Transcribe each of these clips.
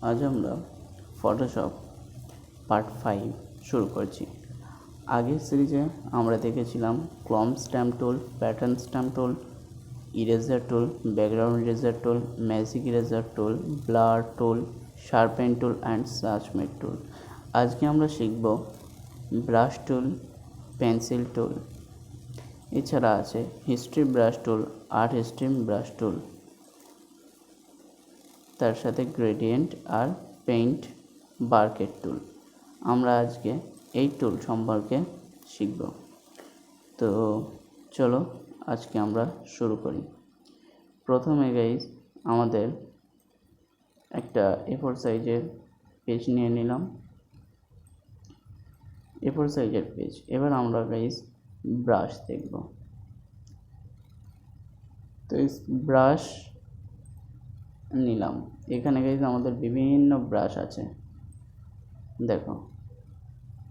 আজ আমরা Photoshop part five শুরু করছি। আগের সিরিজে আমরা দেখেছিলাম clone stamp tool pattern stamp tool eraser tool background eraser tool magic eraser tool blur tool sharpen tool and smudge tool আজকে আমরা শিখব ব্রাশ টুল পেন্সিল টুল এছাড়া আছে history brush tool art stream brush tool তার সাথে gradient আর paint বার্কেট টুল আমরা আজকে এই টুল সম্পর্কে শিখব। তো চলো আজকে আমরা শুরু করি। প্রথমে গাইজ আমাদের একটা এফোর সাইজের পেজ নিয়ে নিলাম। এফোর সাইজের পেজ এবার আমরা গাইজ ব্রাশ দেখব। তো ব্রাশ নিলাম। এখানে গাইজ আমাদের বিভিন্ন ব্রাশ আছে। দেখো,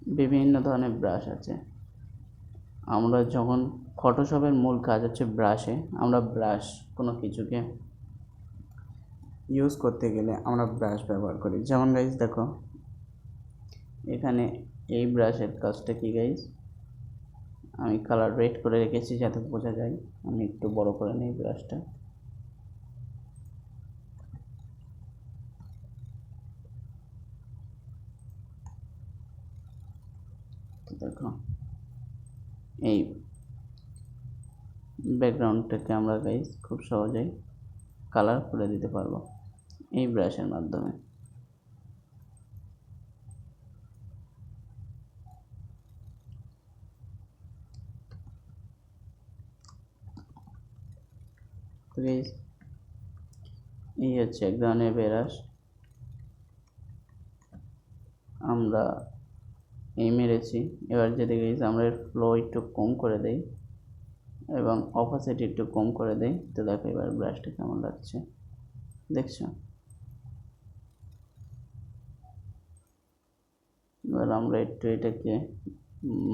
বিভিন্ন ধরনের ব্রাশ আছে। আমরা যখন ফটোশপের মূল কাজ হচ্ছে ব্রাশে আমরা ব্রাশ কোনো কিছুকে ইউজ করতে গেলে আমরা ব্রাশ ব্যবহার করি। যেমন গাইজ দেখো, এখানে এই ব্রাশের কাজটা কি গাইজ আমি কালার রেড করে রেখেছি যাতে বোঝা যায়। আমি একটু বড় করে নিই ব্রাশটা দেখো। এই ব্যাকগ্রাউন্ডটাকে আমরা গাইজ খুব সহজেই কালার করে দিতে পারব এই ব্রাশের মাধ্যমে। এই হচ্ছে এক ধরনের ব্রাশ আমরা এই মেরেছি। এবার যদি গেছি আমরা এর ফ্লো একটু কম করে দেই এবং অপাসিটি একটু কম করে দেই। তো দেখো এবার ব্রাশটা কেমন লাগছে। দেখছ? এবার আমরা একটু এটাকে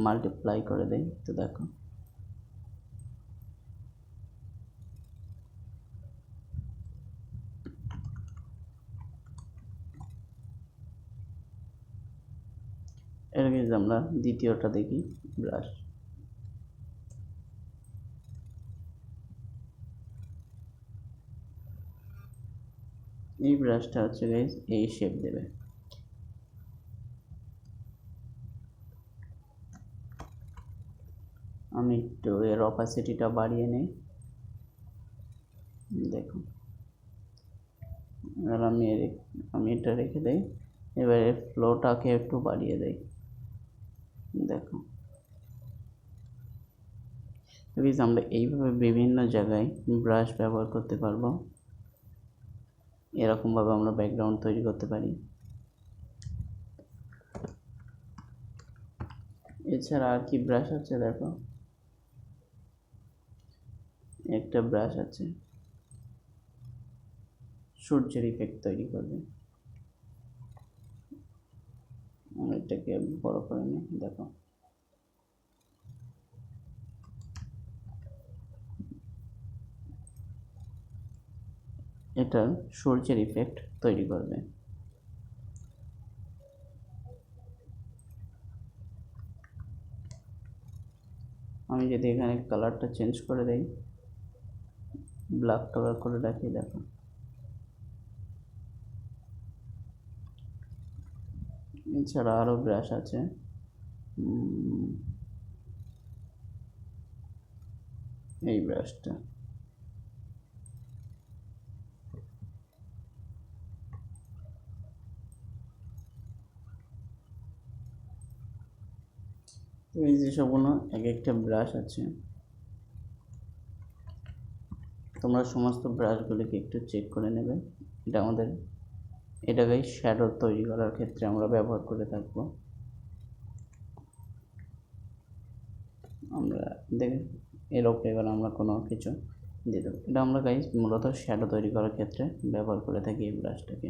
মাল্টিপ্লাই করে দেই। তো দেখো। এর গেছে আমরা দ্বিতীয়টা দেখি ব্রাশ এই ব্রাশটা হচ্ছে গাইজ এই শেপ দেবে। আমি একটু এর অপাসিটিটা বাড়িয়ে নেই। দেখুন। এবার আমি আমি এটা রেখে দেই। এবার এর ফ্লোটাকে একটু বাড়িয়ে দেই। দেখো। প্লিজ আমরা এইভাবে বিভিন্ন জায়গায় ব্রাশ ব্যবহার করতে পারব। এরকমভাবে আমরা ব্যাকগ্রাউন্ড তৈরি করতে পারি। এছাড়া আর কি ব্রাশ আছে দেখো? একটা ব্রাশ আছে। সূর্যের ইফেক্ট তৈরি করবে। আমি এটাকে বড় করে নিই দেখো। এটা সূর্যের ইফেক্ট তৈরি করবে। আমি যদি এখানে কালারটা চেঞ্জ করে দেই ব্ল্যাক কালার করে রাখি দেখো। এছাড়া আরও ব্রাশ আছে। এই ব্রাশটা এই যেসবগুলো এক একটা ব্রাশ আছে। তোমরা সমস্ত ব্রাশগুলিকে একটু চেক করে নেবে। এটা আমাদের এটাকে শ্যাডো তৈরি করার ক্ষেত্রে আমরা ব্যবহার করে থাকব। আমরা দেখ এর ওপরে এবার আমরা কোনো কিছু দিয়ে দেবো। এটা আমরা গাইজ মূলত শ্যাডো তৈরি করার ক্ষেত্রে ব্যবহার করে থাকি এই ব্রাশটাকে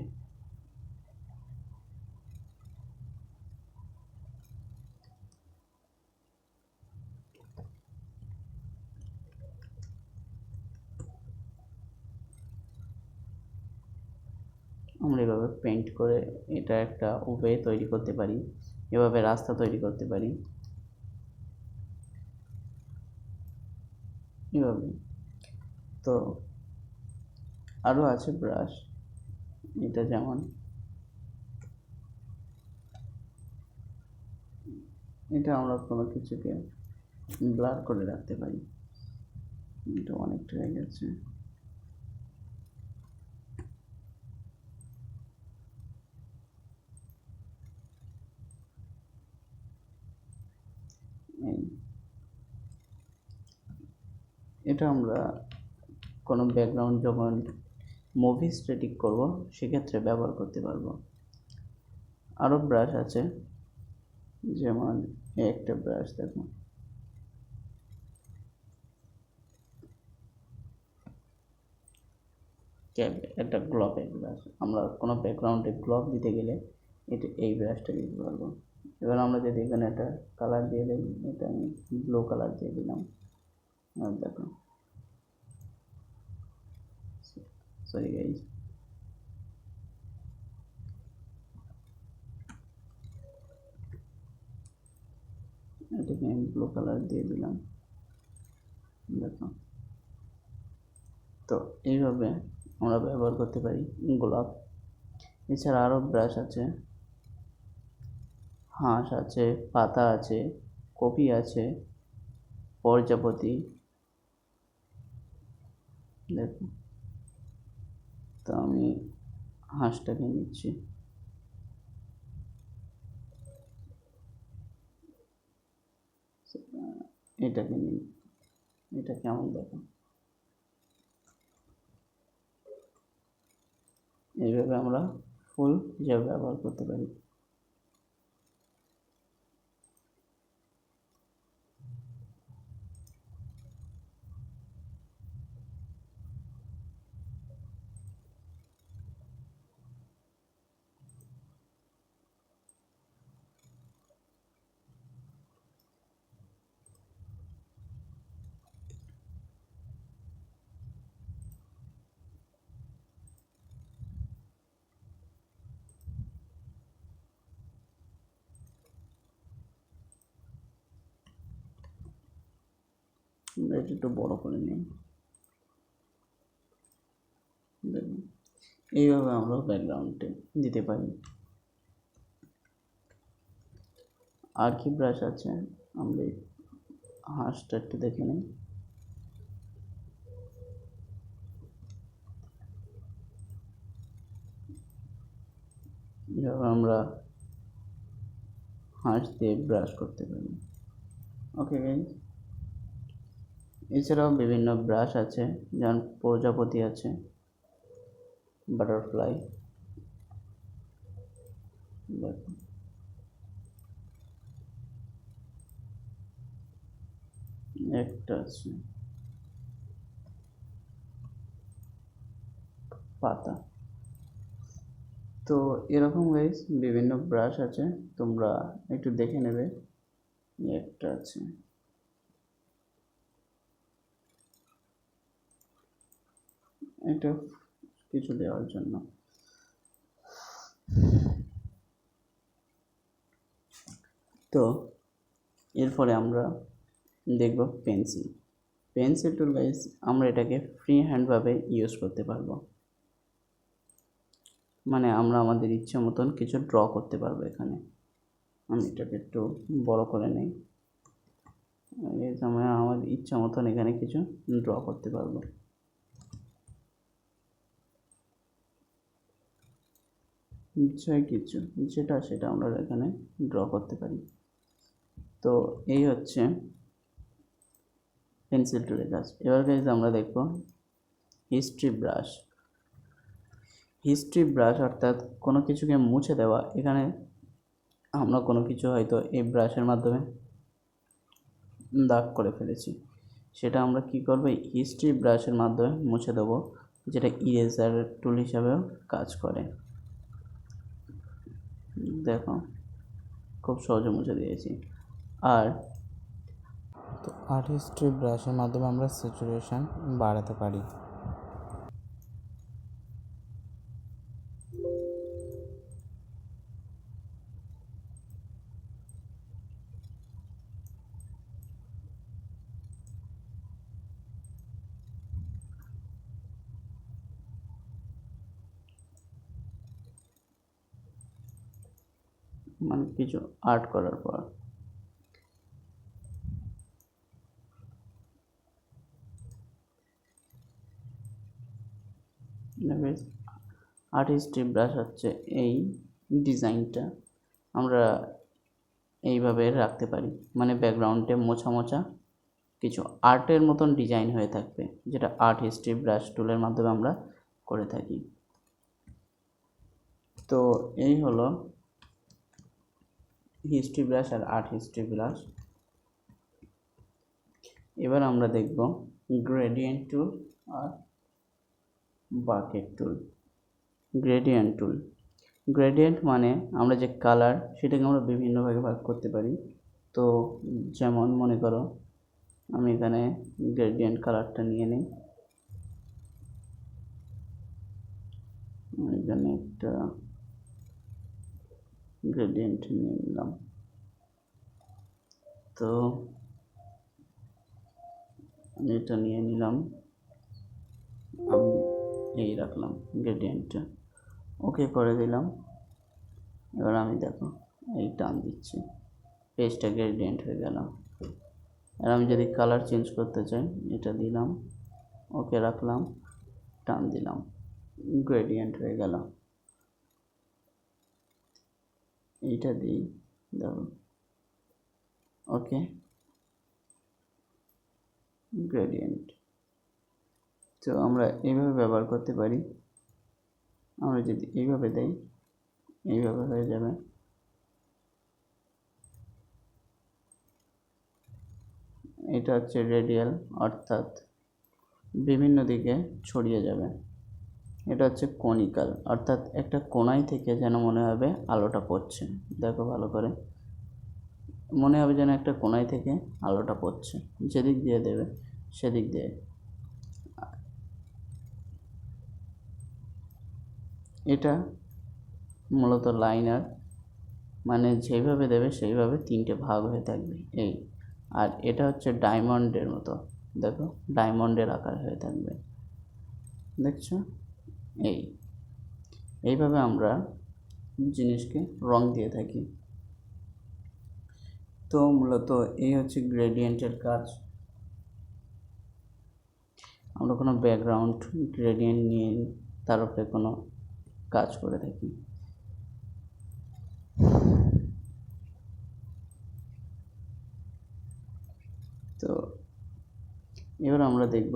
আমরা এভাবে পেন্ট করে এটা একটা ওয়ে তৈরি করতে পারি, এভাবে রাস্তা তৈরি করতে পারি। এভাবে তো আরও আছে ব্রাশ এটা যেমন। এটা আমরা কোনো কিছুকে ব্লার করে রাখতে পারি। এটা অনেকটা হয়ে গেছে এই এটা আমরা কোনো ব্যাকগ্রাউন্ড যখন মুভি স্ট্যাটিক করব, সেক্ষেত্রে ব্যবহার করতে পারব। আরও ব্রাশ আছে, যেমন একটা ব্রাশ দেখো। ক্যাপ একটা গ্লবের ব্রাশ আমরা কোনো ব্যাকগ্রাউন্ডে গ্লব দিতে গেলে এটা, এই ব্রাশটা দিতে পারব। এবার আমরা যদি এখানে একটা কালার দিয়ে দিই, এটা আমি ব্লু কালার দিয়ে দিলাম। দেখো। সরি গাইজ এটাকে আমি ব্লু কালার দিয়ে দিলাম। দেখো। তো এইভাবে আমরা ব্যবহার করতে পারি গোলাপ। এছাড়া আরও ব্রাশ আছে। হাঁস আছে, পাতা আছে, কপি আছে, প্রজাপতি। দেখো। তো আমি হাঁসটাকে নিচ্ছি। এটাকে নিই এটা কেমন দেখো? এইভাবে আমরা ফুল হিসাবে ব্যবহার করতে পারি। আমরা এটা একটু বড় করে নিই। দেখুন এইভাবে আমরা ব্যাকগ্রাউন্ডে দিতে পারি। আর কি ব্রাশ আছে? আমরা হাঁসটা একটু দেখে নিই। এভাবে আমরা হাঁস দিয়ে ব্রাশ করতে পারি। ওকে গাইজ এছাড়াও বিভিন্ন ব্রাশ আছে, যেমন প্রজাপতি আছে বাটারফ্লাই একটা আছে, পাতা। তো এরকম গাইস বিভিন্ন ব্রাশ আছে, তোমরা একটু দেখে নেবে, একটা আছে। এটা কিছু দেওয়ার জন্য। তো, এরপরে আমরা দেখব পেন্সিল। পেন্সিল টুল গাইজ আমরা এটাকে ফ্রি হ্যান্ডভাবে ইউজ করতে পারব। মানে আমরা আমাদের ইচ্ছে মতন কিছু ড্র করতে পারব এখানে। আমি এটাকে একটু বড় করে নিই। আমরা আমার ইচ্ছা মতন এখানে কিছু ড্র করতে পারব। নিশ্চয় কিছু, যেটা সেটা আমরা এখানে ড্র করতে পারি। তো এই হচ্ছে পেন্সিল টুলের কাজ। এবার গাইজ আমরা দেখব হিস্ট্রি ব্রাশ হিস্ট্রি ব্রাশ অর্থাৎ কোনো কিছুকে মুছে দেওয়া, এখানে আমরা কোনো কিছু হয়তো এই ব্রাশের মাধ্যমে দাগ করে ফেলেছি। সেটা আমরা কি করব? হিস্ট্রি ব্রাশের মাধ্যমে মুছে দেবো, যেটা ইরেজার টুল হিসাবেও কাজ করে। দেখো, খুব সহজে মুছে দিয়েছি। আর তো আর্ট হিস্ট্রি ব্রাশের মাধ্যমে আমরা স্যাচুরেশন বাড়াতে পারি। মানে কিছু আর্ট করার পর। আর্টিস্ট ব্রাশ হচ্ছে এই ডিজাইনটা আমরা এইভাবে রাখতে পারি। মানে ব্যাকগ্রাউন্ডে মোছা মোছা কিছু আর্টের মতন ডিজাইন হয়ে থাকবে, যেটা আর্ট হিস্ট্রি ব্রাশ টুলের মাধ্যমে আমরা করে থাকি। তো এই হলো হিস্ট্রি ব্রাশ আর আর্ট হিস্ট্রি ব্রাশ এবার আমরা দেখব গ্রেডিয়েন্ট টুল আর bucket tool gradient tool gradient মানে আমরা যে কালার সেটাকে আমরা বিভিন্ন ভাগে ভাগ করতে পারি। তো যেমন মনে করো, আমি এখানে গ্রেডিয়েন্ট কালারটা নিয়ে নিই। এখানে একটা গ্রেডিয়েন্ট নিয়ে নিলাম তো আমি এটা নিয়ে নিলাম আমি এই রাখলাম গ্রেডিয়েন্টটা ওকে করে দিলাম এবার আমি দেখো এই টান দিচ্ছি পেজটা গ্রেডিয়েন্ট হয়ে গেল আর আমি যদি কালার চেঞ্জ করতে চাই এটা দিলাম ওকে রাখলাম টান দিলাম গ্রেডিয়েন্ট হয়ে গেল এইটা দিই দেখো ওকে। গ্রেডিয়েন্ট তো আমরা এইভাবে ব্যবহার করতে পারি। আমরা যদি এইভাবে দেই, এইভাবে হয়ে যাবে। এটা হচ্ছে রেডিয়াল অর্থাৎ বিভিন্ন দিকে ছড়িয়ে যাবে। এটা হচ্ছে কনিকাল অর্থাৎ একটা কোনায় থেকে যেন মনে হবে আলোটা পড়ছে। দেখো ভালো করে। মনে হবে যেন একটা কোনায় থেকে আলোটা পড়ছে। যেদিক দিয়ে দেবে, সেদিক দিয়ে। এটা মূলত লাইনার মানে যেইভাবে দেবে সেইভাবে তিনটে ভাগ হয়ে থাকবে। এই। আর এটা হচ্ছে ডায়মন্ডের মতো। দেখো, ডায়মন্ডের আকার হয়ে থাকবে। দেখছ? এই, এইভাবে আমরা জিনিসকে রং দিয়ে থাকি। তো মূলত এই হচ্ছে গ্রেডিয়েন্টের কাজ। আমরা কোনো ব্যাকগ্রাউন্ড গ্রেডিয়েন্ট নিয়ে তার উপরে কোনো কাজ করে থাকি। তো এবার আমরা দেখব,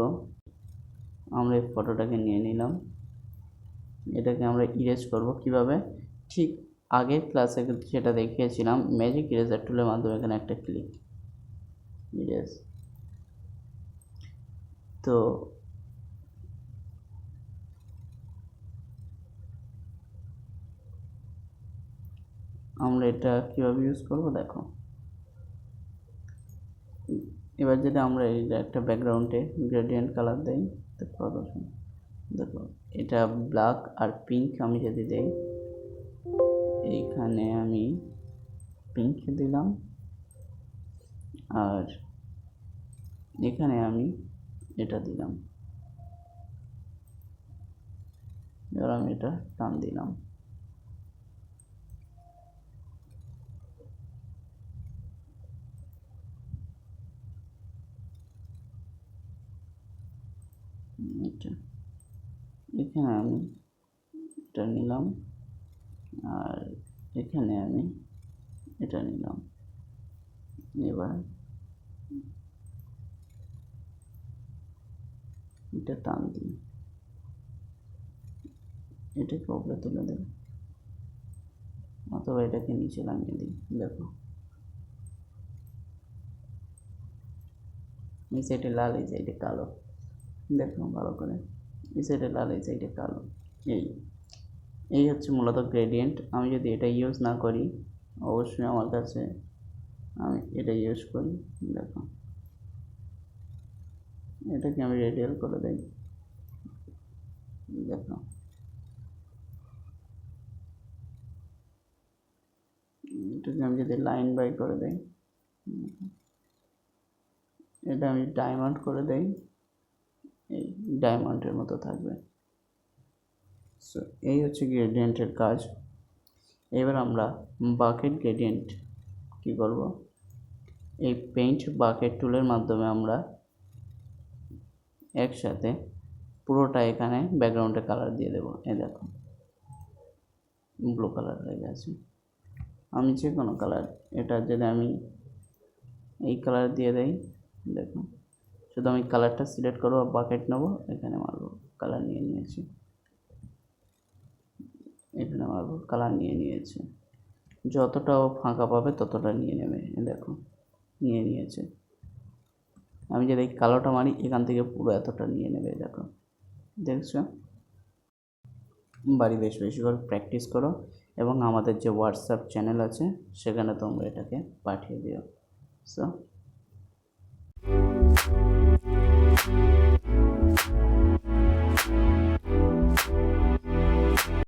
আমরা এই ফটোটাকে নিয়ে নিলাম। এটাকে আমরা ইরেজ করব। কীভাবে? ঠিক আগের ক্লাসে যেটা দেখিয়েছিলাম ম্যাজিক ইরেজার টুলের মাধ্যমে এখানে একটা ক্লিক ইরেজ তো আমরা এটা কীভাবে ইউজ করব? দেখো। এবার যদি আমরা এই একটা ব্যাকগ্রাউন্ডে গ্রেডিয়েন্ট কালার দেই, তো প্রদর্শন দেখো, এটা ব্ল্যাক আর পিঙ্ক আমি যদি দেই, এইখানে আমি পিঙ্ক দিলাম, আর এখানে আমি এটা দিলাম। এবার আমি এটা টান দিলাম। এটা এখানে আমি এটা নিলাম আর এখানে আমি এটা নিলাম। এবার এটা টান দিই। এটাকে উপরে তুলে দেব। অথবা এটাকে নিচে নামিয়ে দিই। দেখো। এই সাইডে লাল এই সাইডে কালো। দেখো ভালো করে। এই সাইডে লাল এই সাইডে কালো। এই এই হচ্ছে মূলত গ্রেডিয়েন্ট আমি যদি এটা ইউজ না করি, অবশ্যই আমার কাছে আমি এটা ইউজ করি। দেখো, এটাকে আমি রেডিয়াল করে দিই। দেখো, এটাকে আমি যদি লাইন বাই করে দেই, এটা আমি ডায়মন্ড করে দেই। এই ডায়মন্ডের মতো থাকবে। সো এই হচ্ছে গ্রেডিয়েন্টের কাজ। এবার আমরা বাকেট গ্রেডিয়েন্ট কী করব এই পেইন্ট বাকেট টুলের মাধ্যমে আমরা একসাথে পুরোটা এখানে ব্যাকগ্রাউন্ডে কালার দিয়ে দেবো। এই দেখো ব্লু কালার হয়ে গেছে। আমি যে কোনো কালার এটা যদি আমি এই কালার দিয়ে দেই দেখুন শুধু আমি কালারটা সিলেক্ট করব বাকেট নেব, এখানে মারবো কালার নিয়ে নিয়েছি। এখানে মারবো কালার নিয়ে নিয়েছে। যতটা ফাঁকা পাবে ততটা নিয়ে নেবে দেখো, নিয়ে নিয়েছে। আমি যদি এই কালোটা মারি, এখান থেকে পুরো এতটা নিয়ে নেবে দেখো। দেখছ? বাড়ি বেশ বেশি করে প্র্যাকটিস করো, এবং আমাদের যে হোয়াটসঅ্যাপ চ্যানেল আছে, সেখানে তোমরা এটাকে পাঠিয়ে দিও। সো